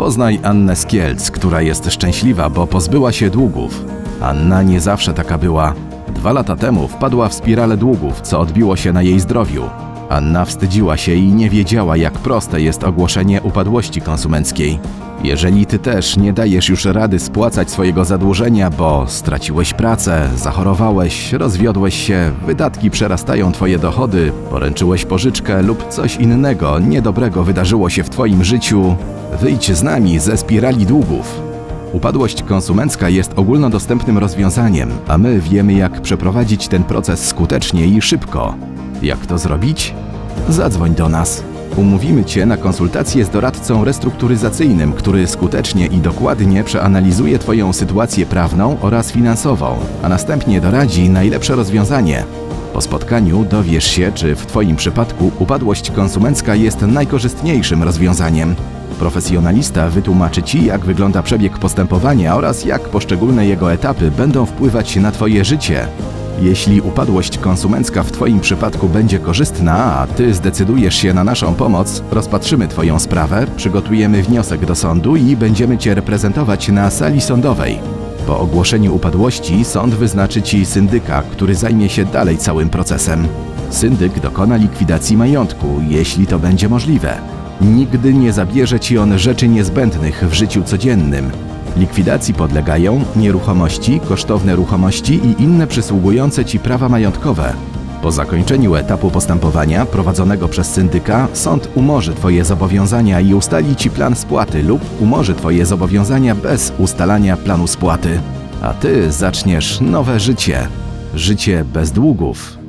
Poznaj Annę z Kielc, która jest szczęśliwa, bo pozbyła się długów. Anna nie zawsze taka była. Dwa lata temu wpadła w spiralę długów, co odbiło się na jej zdrowiu. Anna wstydziła się i nie wiedziała, jak proste jest ogłoszenie upadłości konsumenckiej. Jeżeli ty też nie dajesz już rady spłacać swojego zadłużenia, bo straciłeś pracę, zachorowałeś, rozwiodłeś się, wydatki przerastają twoje dochody, poręczyłeś pożyczkę lub coś innego niedobrego wydarzyło się w twoim życiu, wyjdź z nami ze spirali długów. Upadłość konsumencka jest ogólnodostępnym rozwiązaniem, a my wiemy, jak przeprowadzić ten proces skutecznie i szybko. Jak to zrobić? Zadzwoń do nas. Umówimy Cię na konsultację z doradcą restrukturyzacyjnym, który skutecznie i dokładnie przeanalizuje Twoją sytuację prawną oraz finansową, a następnie doradzi najlepsze rozwiązanie. Po spotkaniu dowiesz się, czy w Twoim przypadku upadłość konsumencka jest najkorzystniejszym rozwiązaniem. Profesjonalista wytłumaczy Ci, jak wygląda przebieg postępowania oraz jak poszczególne jego etapy będą wpływać na Twoje życie. Jeśli upadłość konsumencka w Twoim przypadku będzie korzystna, a Ty zdecydujesz się na naszą pomoc, rozpatrzymy Twoją sprawę, przygotujemy wniosek do sądu i będziemy Cię reprezentować na sali sądowej. Po ogłoszeniu upadłości sąd wyznaczy Ci syndyka, który zajmie się dalej całym procesem. Syndyk dokona likwidacji majątku, jeśli to będzie możliwe. Nigdy nie zabierze Ci on rzeczy niezbędnych w życiu codziennym. Likwidacji podlegają nieruchomości, kosztowne ruchomości i inne przysługujące Ci prawa majątkowe. Po zakończeniu etapu postępowania prowadzonego przez syndyka, sąd umorzy Twoje zobowiązania i ustali Ci plan spłaty lub umorzy Twoje zobowiązania bez ustalania planu spłaty. A Ty zaczniesz nowe życie. Życie bez długów.